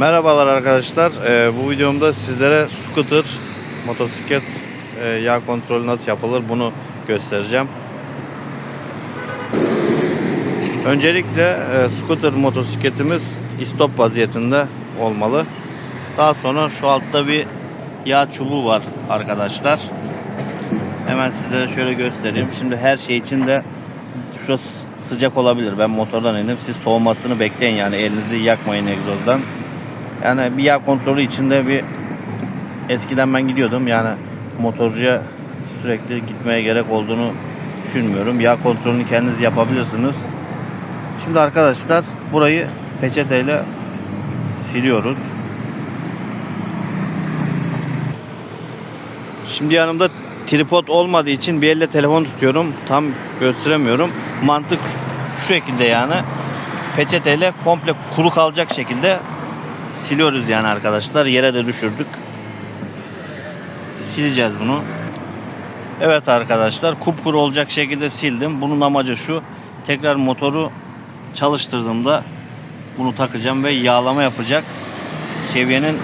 Merhabalar arkadaşlar. Ee, bu videomda sizlere scooter, motosiklet e, yağ kontrolü nasıl yapılır bunu göstereceğim. Öncelikle e, scooter motosikletimiz istop vaziyetinde olmalı. Daha sonra şu altta bir yağ çubuğu var arkadaşlar. Hemen sizlere şöyle göstereyim. Şimdi her şey için de şurası sıcak olabilir. Ben motordan indim. Siz soğumasını bekleyin yani elinizi yakmayın egzozdan. Yani bir yağ kontrolü içinde bir eskiden ben gidiyordum yani motorcuya sürekli gitmeye gerek olduğunu düşünmüyorum. Yağ kontrolünü kendiniz yapabilirsiniz. Şimdi arkadaşlar burayı peçeteyle siliyoruz. Şimdi yanımda tripod olmadığı için bir elle telefon tutuyorum. Tam gösteremiyorum. Mantık şu şekilde yani. Peçeteyle komple kuru kalacak şekilde siliyoruz yani arkadaşlar. Yere de düşürdük. Sileceğiz bunu. Evet arkadaşlar kupkuru olacak şekilde sildim. Bunun amacı şu. Tekrar motoru çalıştırdığımda bunu takacağım ve yağlama yapacak. Seviyenin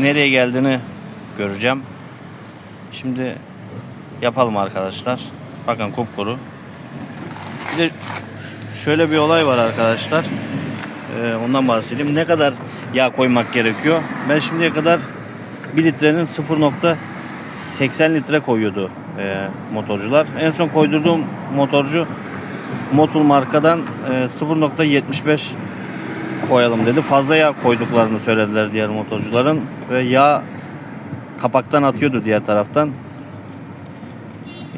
nereye geldiğini göreceğim. Şimdi yapalım arkadaşlar. Bakın kupkuru. Bir de şöyle bir olay var arkadaşlar. Ee, ondan bahsedeyim. Ne kadar yağ koymak gerekiyor? Ben şimdiye kadar 1 litrenin 0.80 litre koyuyordu e, motorcular. En son koydurduğum motorcu Motul markadan e, 0.75 koyalım dedi. Fazla yağ koyduklarını söylediler diğer motorcuların ve yağ kapaktan atıyordu diğer taraftan.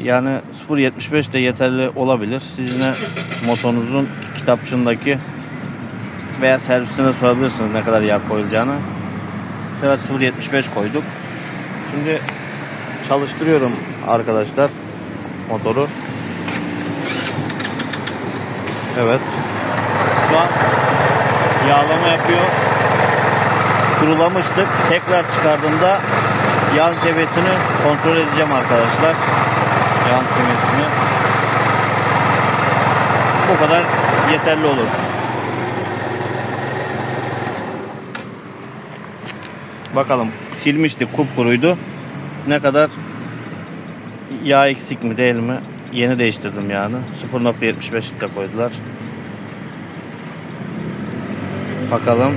Yani 0.75 de yeterli olabilir. Siz yine motorunuzun kitapçığındaki veya servisine sorabilirsiniz ne kadar yağ koyulacağını. Bu sefer 0.75 koyduk. Şimdi çalıştırıyorum arkadaşlar motoru. Evet. Şu an yağlama yapıyor. Kurulamıştık. Tekrar çıkardığımda yağ seviyesini kontrol edeceğim arkadaşlar. Yağ seviyesini. Bu kadar yeterli olur. Bakalım silmiştik kupkuruydu. Ne kadar yağ eksik mi değil mi? Yeni değiştirdim yani. 0.75 litre koydular. Bakalım.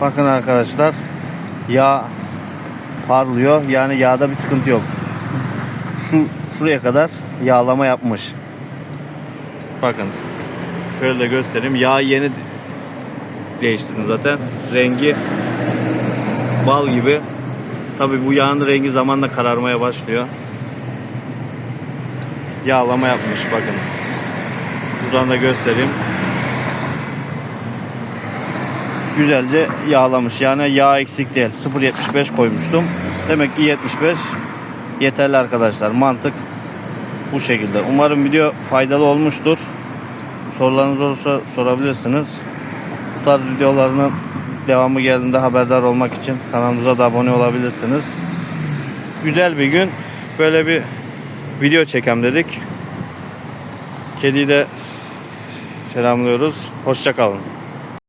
Bakın arkadaşlar. Yağ parlıyor. Yani yağda bir sıkıntı yok. Şu şuraya kadar yağlama yapmış. Bakın. Şöyle göstereyim. Yağ yeni değiştirdim zaten. Rengi bal gibi. Tabi bu yağın rengi zamanla kararmaya başlıyor. Yağlama yapmış bakın. Buradan da göstereyim. Güzelce yağlamış. Yani yağ eksik değil. 0.75 koymuştum. Demek ki 75 yeterli arkadaşlar. Mantık bu şekilde. Umarım video faydalı olmuştur. Sorularınız olursa sorabilirsiniz. Bu tarz videolarının devamı geldiğinde haberdar olmak için kanalımıza da abone olabilirsiniz. Güzel bir gün. Böyle bir video çekem dedik. Kediyi de selamlıyoruz. Hoşça kalın.